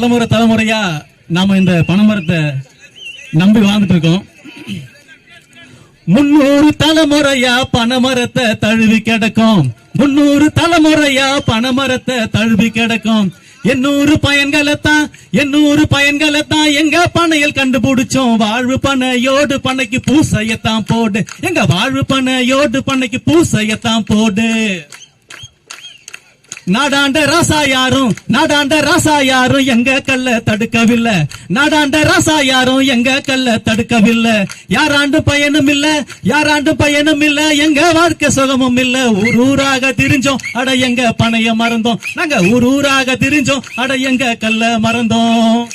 தலைமுறை தலைமுறையா நாம இந்த பனைமரத்தை நம்பி வாழ்ந்துட்டு இருக்கோம். முன்னூறு தலைமுறையா பனைமரத்தை தழுவி கிடக்கும். முன்னூறு தலைமுறையா பனைமரத்தை தழுவி கிடக்கும். எண்ணூறு பயன்களைத்தான் எண்ணூறு பயன்களைத்தான் எங்க பனையில் கண்டுபிடிச்சோம். வாழ்வு பனையோடு பண்ணைக்கு பூசையத்தான் போடு. எங்க வாழ்வு பனையோடு பண்ணைக்கு பூசையத்தான் போடு. நாடாண்ட ராசா யாரும் நாடாண்ட ராசா யாரும் எங்க கல்ல தடுக்கவில்லை. நாடாண்ட ராசா யாரும் எங்க கல்ல தடுக்கவில்லை. யாராண்டு பயனும் இல்ல யாராண்டு பயனும் இல்ல எங்க வாழ்க்கை சுகமும் இல்ல. ஊர் ஊராக திரிஞ்சோம் அட எங்க பணைய மறந்தோம். நாங்க ஊர் ஊராக திரிஞ்சோம் அட எங்க கல்ல மறந்தோம்.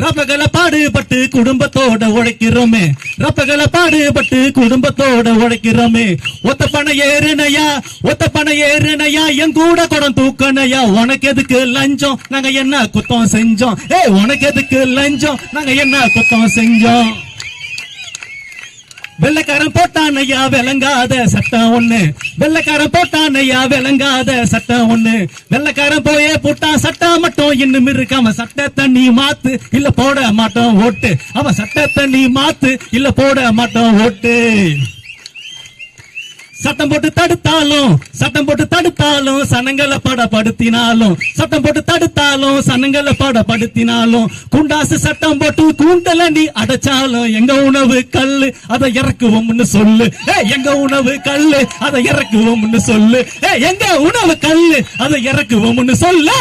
ரப்பகளை பாடுபட்டு குடும்பத்தோட உழைக்கிறோமே. ரப்பகல பாடுபட்டு குடும்பத்தோட உழைக்கிறோமே. ஒத்த பணம் ஏறுனையா ஒத்த பணம் ஏறுனையா என் கூட குடம் தூக்கணையா உனக்கு எதுக்கு லஞ்சம்? நாங்க என்ன குத்தம் செஞ்சோம்? ஏய் உனக்கு எதுக்கு லஞ்சம்? நாங்க என்ன குத்தம் செஞ்சோம்? வெள்ளக்காரன் போட்டானையா விளங்காத சட்டம் ஒண்ணு. வெள்ளக்காரன் போட்டானையா விளங்காத சட்டம் ஒண்ணு. வெள்ளக்காரன் போயே போட்டான் சட்டம் மட்டும். இன்னும் இருக்கு அவன் சட்டத்தை நீ மாத்து. இல்ல போட மாட்டோம் ஓட்டு. அவன் சட்டத்தை நீ மாத்து. இல்ல போட மாட்டோம் ஓட்டு. சட்டம் போட்டு தடுத்தாலும் சட்டம் போட்டு தடுத்தாலும் சனங்களை படப்படுத்தினாலும் சட்டம் போட்டு தடுத்தாலும் சனங்களை படப்படுத்தினாலும் குண்டாசு சட்டம் போட்டு கூண்டல நீ அடைச்சாலும் எங்க உணவு கல்லு அதை இறக்குவோம்னு சொல்லு. ஏ எங்க உணவு கல்லு அதை இறக்குவோம்னு சொல்லு. ஏ எங்க உணவு கல்லு அதை இறக்குவோம்னு சொல்லு.